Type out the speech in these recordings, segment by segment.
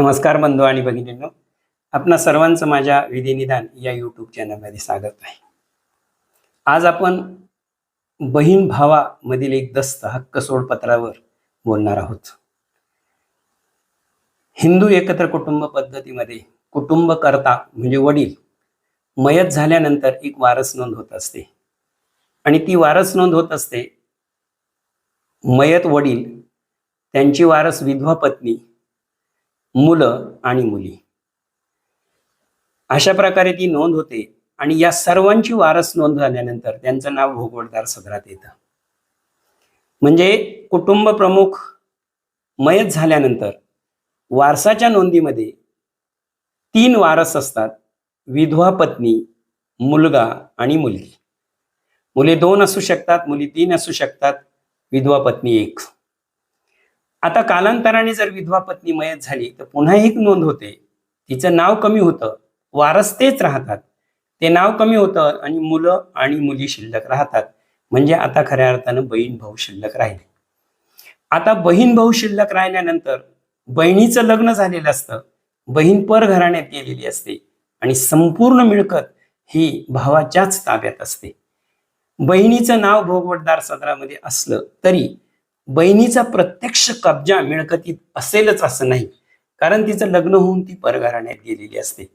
नमस्कार बंधू आणि भगिनींनो. आपणा सर्वांचं माझ्या विधिनिदान या यूट्यूब चॅनलमध्ये स्वागत आहे. आज आपण बहीण भावामधील एक दस्त हक्क सोडपत्रावर बोलणार आहोत. हिंदू एकत्र कुटुंब पद्धतीमध्ये कुटुंब करता म्हणजे वडील मयत झाल्यानंतर एक वारस नोंद होत असते. आणि ती वारस नोंद होत असते मयत वडील त्यांची वारस विधवा पत्नी मुलं आणि मुली. अशा प्रकारे ती नोंद होते आणि या सर्वांची वारस नोंद झाल्यानंतर त्यांचं नाव भोगवटदार सदरात येतं. म्हणजे कुटुंब प्रमुख मयत झाल्यानंतर वारसाच्या नोंदीमध्ये तीन वारस असतात विधवा पत्नी मुलगा आणि मुलगी. मुले दोन असू शकतात मुली तीन असू शकतात विधवा पत्नी एक. आता कालांतराने जर विधवा पत्नी मयत झाली तर पुन्हा एक नोंद होते. तिचं नाव कमी होतं. वारस तेच राहतात. ते नाव कमी होतं आणि मुलं आणि मुली शिल्लक राहतात. म्हणजे आता खऱ्या अर्थानं बहीण भाऊ शिल्लक राहिले. आता बहीण भाऊ शिल्लक राहिल्यानंतर बहिणीचं लग्न झालेलं असतं. बहीण पर घराण्यात गेलेली असते आणि संपूर्ण मिळकत ही भावाच्याच ताब्यात असते. बहिणीचं नाव भोगवटदार सदरामध्ये असलं तरी बहिणीचा प्रत्यक्ष कब्जा मिळकतीत असेलच असं नाही. कारण तिचं लग्न होऊन ती परघराण्यात गेलेली असते.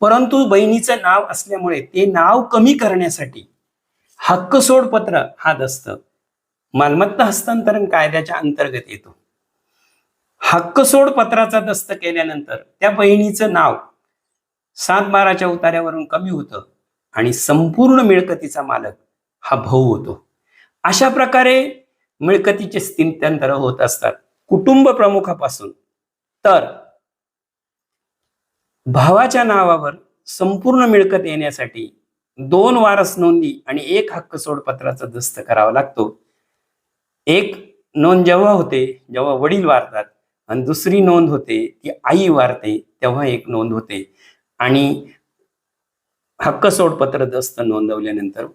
परंतु बहिणीचं नाव असल्यामुळे ते नाव कमी करण्यासाठी हक्क सोडपत्र हा दस्त मालमत्ता हस्तांतरण कायद्याच्या अंतर्गत येतो. हक्क सोडपत्राचा दस्त केल्यानंतर त्या बहिणीचं नाव सात बाराच्या उतार्यावरून कमी होतं आणि संपूर्ण मिळकतीचा मालक हा भाऊ होतो. अशा प्रकारे मिळकतीचे स्थित्यंतर होत असतात. कुटुंब प्रमुखापासून. तर भावाच्या नावावर संपूर्ण मिळकत येण्यासाठी दोन वारस नोंदी आणि एक हक्क सोडपत्राचा दस्त करावा लागतो. एक नोंद जेव्हा होते जेव्हा वडील वारतात आणि दुसरी नोंद होते ती आई वारते तेव्हा एक नोंद होते. आणि हक्क सोडपत्र दस्त नोंदवल्यानंतर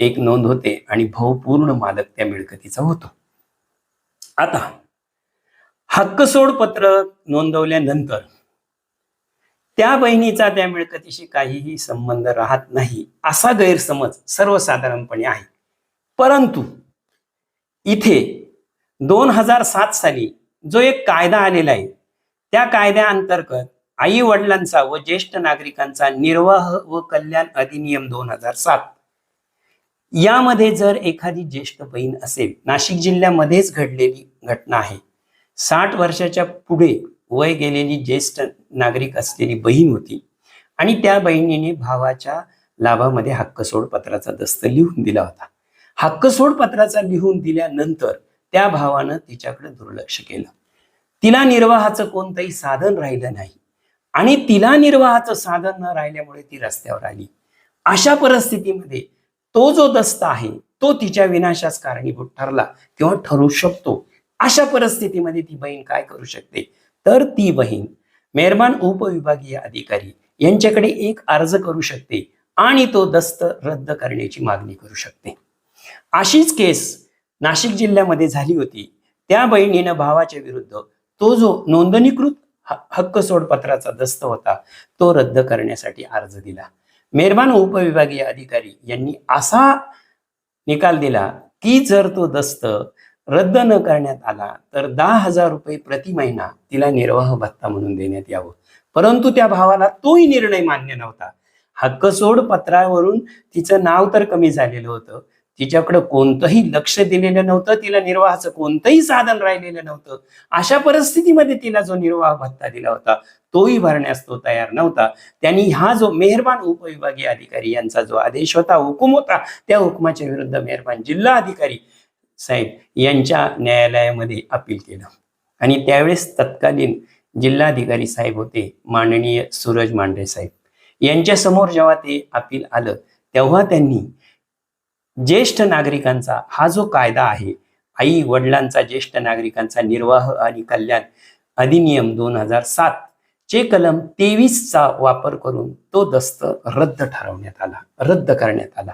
एक नोंद होते आणि भाऊ पूर्ण मालक त्या मिळकतीचा होतो. आता हक्क सोडपत्र नोंदवल्यानंतर त्या बहिणीचा त्या मिळकतीशी काहीही संबंध राहत नाही असा गैरसमज सर्वसाधारणपणे आहे. परंतु इथे दोन हजार सात साली जो एक कायदा आलेला आहे त्या कायद्याअंतर्गत आई वडिलांचा व ज्येष्ठ नागरिकांचा निर्वाह व कल्याण अधिनियम दोन हजार सात यामध्ये जर एखादी ज्येष्ठ बहीण असेल नाशिक जिल्ह्यामध्येच घडलेली घटना आहे. साठ वर्षाच्या पुढे वय गेलेली ज्येष्ठ नागरिक असलेली बहीण होती आणि त्या बहिणीने भावाच्या लाभामध्ये हक्कसोड पत्राचा दस्त लिहून दिला होता. हक्कसोड पत्राचा लिहून दिल्यानंतर त्या भावानं तिच्याकडे दुर्लक्ष केलं. तिला निर्वाहाचं कोणतंही साधन राहिलं नाही आणि तिला निर्वाहाचं साधन न राहिल्यामुळे ती रस्त्यावर आली. अशा परिस्थितीमध्ये तो जो दस्त आहे तो तिच्या विनाशास कारणीभूत ठरला किंवा ठरू शकतो. अशा परिस्थितीमध्ये ती बहीण काय करू शकते? तर ती बहीण मेहरबान उपविभागीय अधिकारी यांच्याकडे एक अर्ज करू शकते आणि तो दस्त रद्द करण्याची मागणी करू शकते. अशीच केस नाशिक जिल्ह्यामध्ये झाली होती. त्या बहिणीनं भावाच्या विरुद्ध तो जो नोंदणीकृत ह- हक्क सोडपत्राचा दस्त होता तो रद्द करण्यासाठी अर्ज दिला. मेहरबान उपविभागीय अधिकारी यांनी असा निकाल दिला की जर तो दस्त रद्द न करण्यात आला तर दहा हजार रुपये प्रति महिना तिला निर्वाह भत्ता म्हणून देण्यात यावं. परंतु त्या भावाला तोही निर्णय मान्य नव्हता. हक्कसोड पत्रावरून तिचं नाव तर कमी झालेलं होतं तिच्याकडं कोणतंही लक्ष दिलेलं नव्हतं तिला निर्वाहाचं कोणतंही साधन राहिलेलं नव्हतं. अशा परिस्थितीमध्ये तिला जो निर्वाह भत्ता दिला होता तोही भरण्यास तो तयार नव्हता. त्यांनी हा जो मेहरबान उपविभागीय अधिकारी यांचा जो आदेश होता हुकूम होता त्या हुकुमाच्या विरुद्ध मेहरबान जिल्हा अधिकारी साहेब यांच्या न्यायालयामध्ये अपील केलं. आणि त्यावेळेस तत्कालीन जिल्हाधिकारी साहेब होते माननीय सूरज मांढरे साहेब. यांच्या समोर जेव्हा ते अपील आलं तेव्हा त्यांनी ज्येष्ठ नागरिकांचा हा जो कायदा आहे आई वडिलांचा ज्येष्ठ नागरिकांचा निर्वाह आणि कल्याण अधिनियम दोन हजार सात चे कलम तेवीसचा वापर करून तो दस्त रद्द ठरवण्यात आला रद्द करण्यात आला.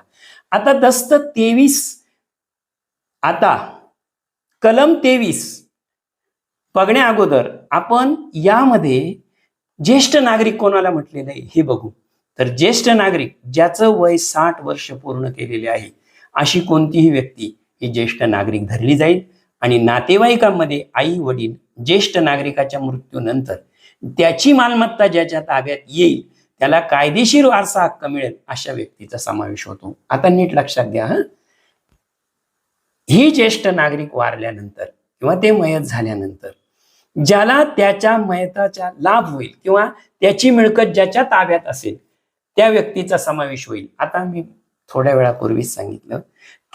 आता दस्त तेवीस आता कलम तेवीस बघण्या अगोदर आपण यामध्ये ज्येष्ठ नागरिक कोणाला म्हटलेलं आहे हे बघू. तर ज्येष्ठ नागरिक ज्याचं वय साठ वर्ष पूर्ण केलेले आहे अशी कोणतीही व्यक्ती ही ज्येष्ठ नागरिक धरली जाईल. आणि नातेवाईकांमध्ये आई वडील ज्येष्ठ नागरिकाच्या मृत्यूनंतर त्याची मालमत्ता ज्याच्या ताब्यात येईल त्याला कायदेशीर वारसा हक्क मिळेल अशा व्यक्तीचा समावेश होतो. आता नीट लक्षात घ्या हं. ही ज्येष्ठ नागरिक वारल्यानंतर किंवा ते मयत झाल्यानंतर ज्याला त्याच्या मयताचा लाभ होईल किंवा त्याची मिळकत ज्याच्या ताब्यात असेल त्या व्यक्तीचा समावेश होईल. आता मी थोड्या वेळापूर्वीच सांगितलं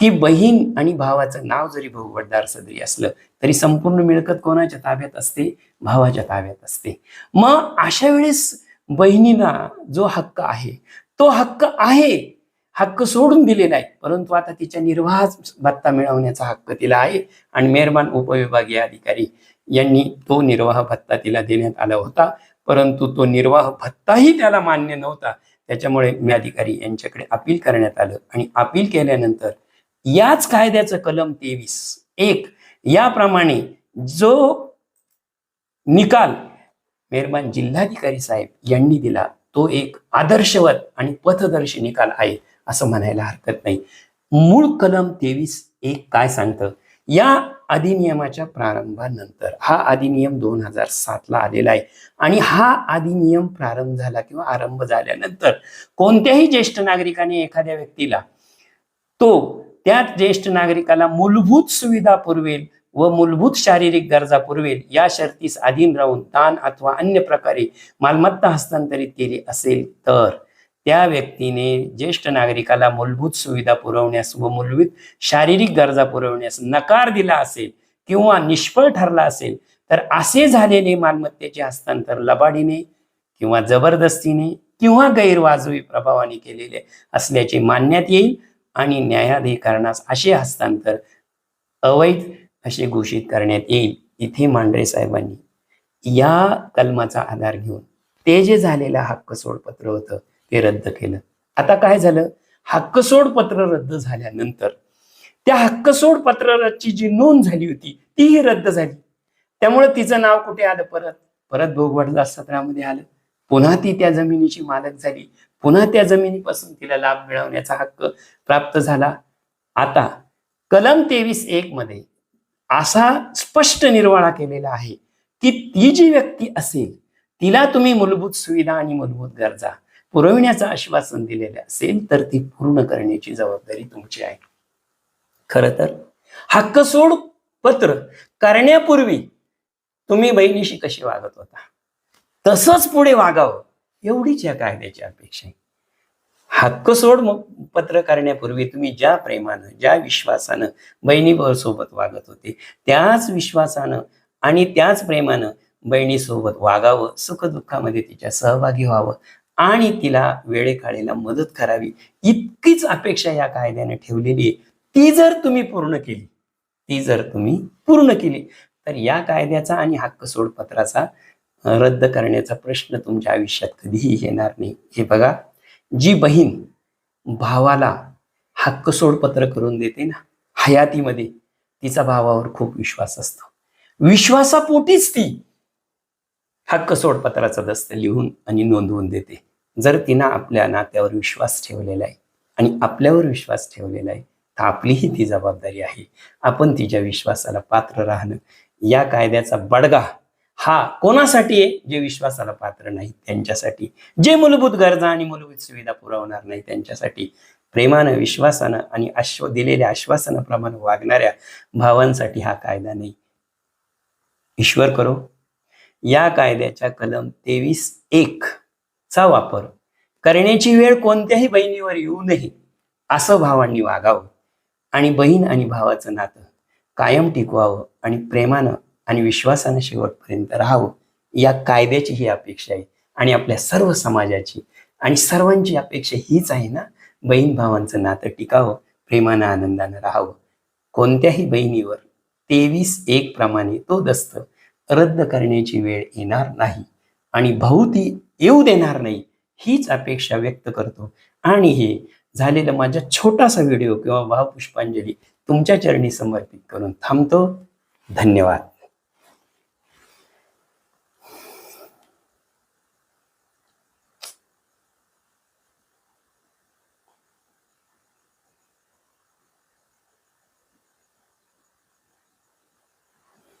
की बहीण आणि भावाचं नाव जरी भोगवटदार सदरी असलं तरी संपूर्ण मिळकत कोणाच्या ताब्यात असते? भावाच्या ताब्यात असते. मग अशा वेळेस बहिणीला जो हक्क आहे तो हक्क आहे हक्क सोडून दिलेला आहे परंतु आता तिच्या निर्वाह भत्ता मिळवण्याचा हक्क तिला आहे आणि मेहरबान उपविभागीय अधिकारी यांनी तो निर्वाह भत्ता तिला देण्यात आला होता. परंतु तो निर्वाह भत्ताही त्याला मान्य नव्हता. त्याच्यामुळे मी अधिकारी यांच्याकडे अपील करण्यात आलं आणि अपील केल्यानंतर याच कायद्याचं कलम तेवीस एक याप्रमाणे जो निकाल मेहरबान जिल्हाधिकारी साहेब यांनी दिला तो एक आदर्शवत आणि पथदर्शी निकाल आहे असं म्हणायला हरकत नाही. मूळ कलम तेवीस एक काय सांगतं? या अधिनियमाच्या प्रारंभानंतर हा अधिनियम दोन हजार सातला आलेला आहे आणि हा अधिनियम प्रारंभ झाला किंवा आरंभ झाल्यानंतर कोणत्याही ज्येष्ठ नागरिकाने एखाद्या व्यक्तीला तो त्या ज्येष्ठ नागरिकाला मूलभूत सुविधा पुरवेल व मूलभूत शारीरिक गरजा पुरवेल या शर्तीस अधीन राहून दान अथवा अन्य प्रकारे मालमत्ता हस्तांतरित केली असेल तर. त्या व्यक्तीने ज्येष्ठ नागरिकाला मूलभूत सुविधा पुरवण्यास व मूलभूत शारीरिक गरजा पुरवण्यास नकार दिला असेल किंवा निष्फळ ठरला असेल तर असे झालेले मालमत्तेचे हस्तांतर लबाडीने किंवा जबरदस्तीने किंवा गैरवाजवी प्रभावाने केलेले असल्याचे मानण्यात येईल आणि न्यायाधिकरणास असे हस्तांतर अवैध असे घोषित करण्यात येईल. इथे मांढरे साहेबांनी या कलमाचा आधार घेऊन ते जे झालेलं हक्क सोडपत्र होतं ते रद्द केलं. आता काय झालं? हक्कसोड पत्र रद्द झाल्यानंतर त्या हक्कसोड पत्राची जी नोंद झाली होती तीही रद्द झाली. त्यामुळे तिचं नाव कुठे आलं परत? परत भोगवडला सत्रामध्ये आलं. पुन्हा ती त्या जमिनीची मालक झाली. पुन्हा त्या जमिनीपासून तिला लाभ मिळवण्याचा हक्क प्राप्त झाला. आता कलम तेवीस एक मध्ये असा स्पष्ट निर्वाळा केलेला आहे की ती जी व्यक्ती असेल तिला तुम्ही मूलभूत सुविधा आणि मूलभूत गरजा पुरविण्याचं आश्वासन दिलेलं असेल तर ती पूर्ण करण्याची जबाबदारी तुमची आहे. खर तर हक्क सोड पत्र करण्यापूर्वी तुम्ही बहिणीशी कशी वागत होता? तसंच पुढे वागावं एवढीच या कायद्याची अपेक्षा आहे. हक्क सोड पत्र करण्यापूर्वी तुम्ही ज्या प्रेमानं ज्या विश्वासानं बहिणीबरोबर सोबत वागत होते त्याच विश्वासानं आणि त्याच प्रेमानं बहिणीसोबत वागावं सुखदुःखामध्ये तिच्या सहभागी व्हावं आणि तिला वेळेकाळेला मदत करावी. इतकीच अपेक्षा या कायद्याने ठेवलेली आहे. ती जर तुम्ही पूर्ण केली ती जर तुम्ही पूर्ण केली तर या कायद्याचा आणि हक्क सोडपत्राचा रद्द करण्याचा प्रश्न तुमच्या आयुष्यात कधीही येणार नाही. हे बघा जी बहीण भावाला हक्क सोडपत्र करून देते ना हयातीमध्ये तिचा भावावर खूप विश्वास असतो. विश्वासापोटीच ती हक्क सोडपत्राचा दस्त लिहून आणि नोंदवून देते. जर तिनं आपल्या नात्यावर विश्वास ठेवलेला आहे आणि आपल्यावर विश्वास ठेवलेला आहे तर आपलीही ती जबाबदारी आहे. आपण तिच्या विश्वासाला पात्र राहणं या कायद्याचा बडगा हा कोणासाठी आहे? जे विश्वासाला पात्र नाही त्यांच्यासाठी. जे मूलभूत गरजा आणि मूलभूत सुविधा पुरवणार नाही त्यांच्यासाठी प्रेमानं विश्वासानं आणि आश्व दिलेल्या आश्वासनाप्रमाणे वागणाऱ्या भावांसाठी हा कायदा नाही. ईश्वर करो या कायद्याच्या कलम तेवीस एक चा वापर करण्याची वेळ कोणत्याही बहिणीवर येऊ नये असं भावांनी वागावं. आणि बहीण आणि भावाचं नातं कायम टिकवावं आणि प्रेमानं आणि विश्वासानं शेवटपर्यंत राहावं या कायद्याची ही अपेक्षा आहे. आणि आपल्या सर्व समाजाची आणि सर्वांची अपेक्षा हीच आहे ना बहीण भावांचं नातं टिकावं प्रेमानं आनंदानं राहावं. कोणत्याही बहिणीवर तेवीस एक प्रमाणे तो दस्त रद्द करण्याची वेळ येणार नाही आणि भाऊती येऊ देणार नाही हीच अपेक्षा व्यक्त करतो. आणि हे झालेलं माझा छोटासा व्हिडिओ किंवा भावपुष्पांजली तुमच्या चरणी समर्पित करून थांबतो. धन्यवाद.